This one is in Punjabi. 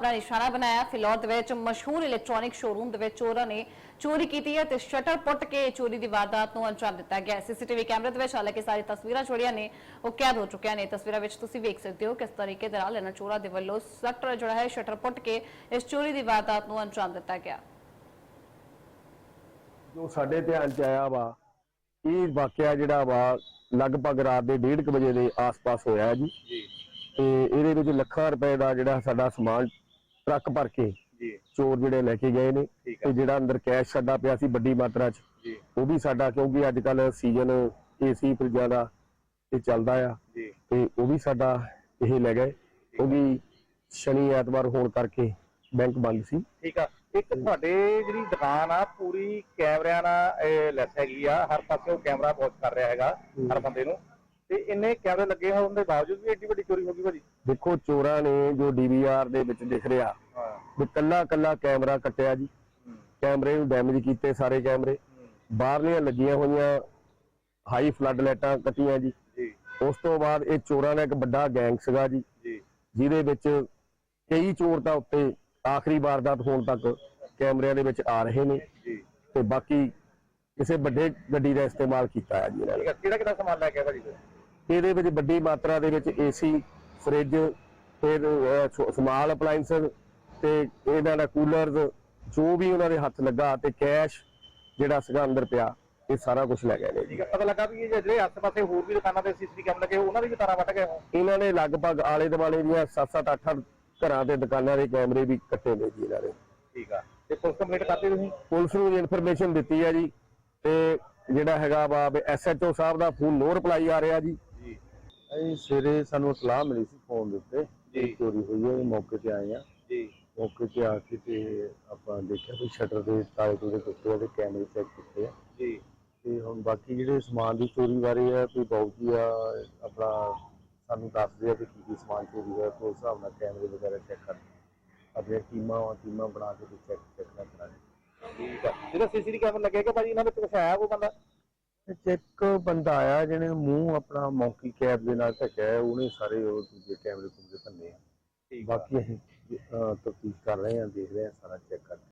ਆਪਣਾ ਨਿਸ਼ਾਨਾ ਬਣਾਇਆ। ਫਿਲੌਰ ਦੇ ਵਿੱਚ ਮਸ਼ਹੂਰ ਇਲੈਕਟ੍ਰੋਨਿਕ ਸ਼ੋਰੂਮ ਦੇ ਵਿੱਚ ਚੋਰਾਂ ਨੇ ਚੋਰੀ ਕੀਤੀ ਹੈ ਤੇ ਸ਼ਟਰ ਪੁੱਟ ਕੇ ਚੋਰੀ ਦੀ ਵਾਰਦਾਤ ਨੂੰ ਅੰਜਾਮ ਦਿੱਤਾ ਗਿਆ। ਸੀਸੀਟੀਵੀ ਕੈਮਰੇ ਦੇ ਵਿੱਚ ਹਾਲਾਂਕਿ ਸਾਰੀ ਤਸਵੀਰਾਂ ਜਿਹੜੀਆਂ ਨੇ ਉਹ ਕੈਦ ਹੋ ਚੁੱਕੀਆਂ ਨੇ। ਤਸਵੀਰਾਂ ਵਿੱਚ ਤੁਸੀਂ ਵੇਖ ਸਕਦੇ ਹੋ ਕਿਸ ਤਰੀਕੇ ਦੇ ਨਾਲ ਇਹਨਾਂ ਚੋਰਾਂ ਦੇ ਵੱਲੋਂ ਸ਼ਟਰ ਜਿਹੜਾ ਹੈ ਸ਼ਟਰ ਪੁੱਟ ਕੇ ਇਸ ਚੋਰੀ ਦੀ ਵਾਰਦਾਤ ਨੂੰ ਅੰਜਾਮ ਦਿੱਤਾ ਗਿਆ। ਜੋ ਸਾਡੇ ਧਿਆਨ ਚ ਆਇਆ ਵਾ ਇਹ ਵਾਕਿਆ ਜਿਹੜਾ ਵਾ ਲਗਭਗ ਰਾਤ ਦੇ 1:30 ਵਜੇ ਦੇ ਆਸ-ਪਾਸ ਹੋਇਆ ਜੀ। ਤੇ ਇਹਦੇ ਵਿੱਚ ਲੱਖਾਂ ਰੁਪਏ ਦਾ ਜਿਹੜਾ ਸਾਡਾ ਸਮਾਨ ਟਰੱਕ ਭਰ ਕੇ ਜੀ। ਚੋਰ ਜਿਹੜੇ ਲੈ ਕੇ ਗਏ ਨੇ ਠੀਕ ਤੇ ਜਿਹੜਾ ਅੰਦਰ ਕੈਸ਼ ਛੱਡਾ ਪਿਆ ਸੀ ਵੱਡੀ ਮਾਤਰਾ 'ਚ ਜੀ। ਉਹ ਵੀ ਸਾਡਾ ਕਿਉਂਕਿ ਅੱਜ ਕੱਲ ਸੀਜ਼ਨ ਏਸੀ ਫਰਿੱਜਾਂ ਦਾ ਇਹ ਚੱਲਦਾ ਆ। ਜੀ। ਤੇ ਉਹ ਵੀ ਸਾਡਾ ਇਹ ਲੈ ਗਏ ਕਿਉਂਕਿ ਸ਼ਨੀ ਐਤਵਾਰ ਹੋਣ ਕਰਕੇ ਬੈਂਕ ਬੰਦ ਸੀ। ਠੀਕ ਆ। ਇੱਕ ਤੁਹਾਡੇ ਜਿਹੜੀ ਦੁਕਾਨ ਆ ਪੂਰੀ ਕੈਮਰਿਆਂ ਨਾਲ ਲੈਸ ਹੈਗੀ ਆ। ਹਰ ਪਾਸੇ ਉਹ ਕੈਮਰਾ ਵਾਚ ਕਰ ਰਿਹਾ ਹੈਗਾ ਹਰ ਬੰਦੇ ਨੂੰ। ਤੇ ਇੰਨੇ ਕੈਮਰੇ ਲੱਗੇ ਹੋਣ ਦੇ ਬਾਵਜੂਦ ਵੀ ਏਡੀ ਵੱਡੀ ਚੋਰੀ ਹੋ ਗਈ ਭਾਜੀ? ਦੇਖੋ ਚੋਰਾਂ ਨੇ ਜੋ ਡੀਵੀਆਰ ਦੇ ਵਿੱਚ ਦਿਖ ਰਿਹਾ ਵੀ ਕੱਲਾ ਕੱਲਾ ਕੈਮਰਾ ਕੱਟਿਆ ਜੀ। ਕੈਮਰੇ ਨੂੰ ਡੈਮੇਜ ਕੀਤੇ ਸਾਰੇ ਕੈਮਰੇ। ਬਾਹਰਲੀਆਂ ਲੱਗੀਆਂ ਹੋਈਆਂ ਹਾਈ ਫਲੱਡ ਲਾਈਟਾਂ ਕੱਟੀਆਂ ਜੀ। ਉਸ ਤੋਂ ਬਾਅਦ ਇਹ ਚੋਰਾਂ ਦਾ ਇੱਕ ਵੱਡਾ ਗੈਂਗ ਸੀਗਾ ਜੀ। ਜਿਹਦੇ ਵਿੱਚ ਕਈ ਚੋਰ ਤਾਂ ਉੱਤੇ ਆਖਰੀ ਵਾਰਦਾਤ ਹੋਣ ਤੱਕ ਕੈਮਰਿਆਂ ਦੇ ਵਿੱਚ ਆ ਰਹੇ ਨੇ। ਤੇ ਬਾਕੀ ਕਿਸੇ ਵੱਡੇ ਗੱਡੀ ਦਾ ਇਸਤੇਮਾਲ ਕੀਤਾ ਹੈ ਜੀ ਕਿਹੜਾ ਕਿਹੜਾ ਸਮਾਨ ਲੈ ਕੇ ਭਾਜੀ? ਇਹਦੇ ਵਿੱਚ ਵੱਡੀ ਮਾਤਰਾ ਦੇ ਵਿੱਚ ਏਸੀ ਫ੍ਰਿਜ ਫਿਰ ਸਮਾਲ ਅਪਲਾਈਐਂਸ ਤੇ ਇਹਨਾਂ ਦਾ ਕੂਲਰਸ ਜੋ ਵੀ ਉਹਨਾਂ ਦੇ ਹੱਥ ਲੱਗਾ ਤੇ ਕੈਸ਼ ਜਿਹੜਾ ਸੀਗਾ ਅੰਦਰ ਪਿਆ ਇਹ ਸਾਰਾ ਕੁਝ ਲੈ ਗਏ ਨੇ ਜੀ। ਠੀਕ ਆ ਪਤਾ ਲੱਗਾ ਵੀ ਇਹ ਜਿਹੜੇ ਆਸ-ਪਾਸੇ ਹੋਰ ਵੀ ਦੁਕਾਨਾਂ ਤੇ ਸੀਸੀਟੀਵੀ ਕੈਮਰੇ ਲੱਗੇ ਉਹਨਾਂ ਦੀ ਵੀ ਤਾਰਾਂ ਵੱਟ ਗਏ ਇਹਨਾਂ ਨੇ ਲਗਭਗ ਆਲੇ ਦੁਆਲੇ ਦੀਆਂ 7-7 8-8 ਘਰਾਂ ਤੇ ਦੁਕਾਨਾਂ ਦੇ ਕੈਮਰੇ ਵੀ ਕੱਟੇ ਨੇ ਜੀ ਇਹਨਾਂ ਨੇ ਠੀਕ ਆ। ਤੇ ਪੁਲਿਸ ਕੰਪਲੀਟ ਕਰਤੀ ਤੁਸੀਂ? ਪੁਲਿਸ ਨੂੰ ਇਨਫੋਰਮੇਸ਼ਨ ਦਿੱਤੀ ਹੈ ਜੀ ਤੇ ਜਿਹੜਾ ਹੈਗਾ ਵਾ ਐਸਐਚਓ ਸਾਹਿਬ ਦਾ ਫੋਨ ਨੋ ਰਿਪਲਾਈ ਆ ਰਿਹਾ ਜੀ। ਜੀ। ਅਸੀਂ ਸਵੇਰੇ ਸਾਨੂੰ ਸਲਾਹ ਮਿਲੀ ਸੀ ਫੋਨ ਦੇ ਉੱਤੇ ਜੀ। ਚੋਰੀ ਹੋਈ ਹੈ ਮੌਕੇ ਤੇ ਆਏ ਆ। ਜੀ। ਮੌਕੇ ਤੇ ਆ ਕੇ ਤੇ ਆਪਾਂ ਦੇਖਿਆ ਵੀ ਸ਼ਟਰ ਦੇ ਤਾਲੇ ਤੂਲੇ ਟੁੱਟੇ ਆ ਤੇ ਕੈਮਰੇ ਚੈੱਕ ਕੀਤੇ ਆ। ਜੀ। ਤੇ ਹੁਣ ਬਾਕੀ ਜਿਹੜੇ ਸਮਾਨ ਦੀ ਚੋਰੀ ਬਾਰੇ ਆ ਕੋਈ ਬਹੁਤ ਹੀ ਆ ਆਪਣਾ ਸਾਨੂੰ ਦੱਸਦੇ ਆ ਕਿ ਕੀ ਕੀ ਸਮਾਨ ਚੋਰੀ ਹੋਇਆ ਤੇ ਉਸ ਹਿਸਾਬ ਨਾਲ ਕੈਮਰੇ ਵਗੈਰਾ ਚੈੱਕ ਕਰ ਆਪਣੀਆਂ ਟੀਮਾਂ ਵਾ ਟੀਮਾਂ ਬਣਾ ਕੇ ਚੈੱਕ ਚੈੱਕ ਕਰਾਂਗੇ ਠੀਕ ਆ। ਜਿਹੜਾ ਸੀਸੀਟੀਵੀ ਕੈਮਰਾ ਲੱਗੇਗਾ ਭਾਜੀ ਇਹਨਾਂ ਵਿੱਚ ਕੁਛ ਆਇਆ ਕੋਈ ਬੰਦਾ? ਚੈੱਕ ਬੰਦਾ ਆਇਆ ਜਿਹਨੇ ਮੂੰਹ ਆਪਣਾ ਮੌਂਕੀ ਕੈਪ ਦੇ ਨਾਲ ਢੱਕਿਆ ਉਹਨੇ ਸਾਰੇ ਉਹ ਦੂਜੇ ਕੈਮਰੇ ਕੁਮਰੇ ਭੰਨੇ ਆ ਆ। ਬਾਕੀ ਅਸੀਂ ਤਫਤੀਸ਼ ਕਰ ਰਹੇ ਹਾਂ ਦੇਖ ਰਹੇ ਹਾਂ ਸਾਰਾ ਚੈੱਕ ਕਰਕੇ।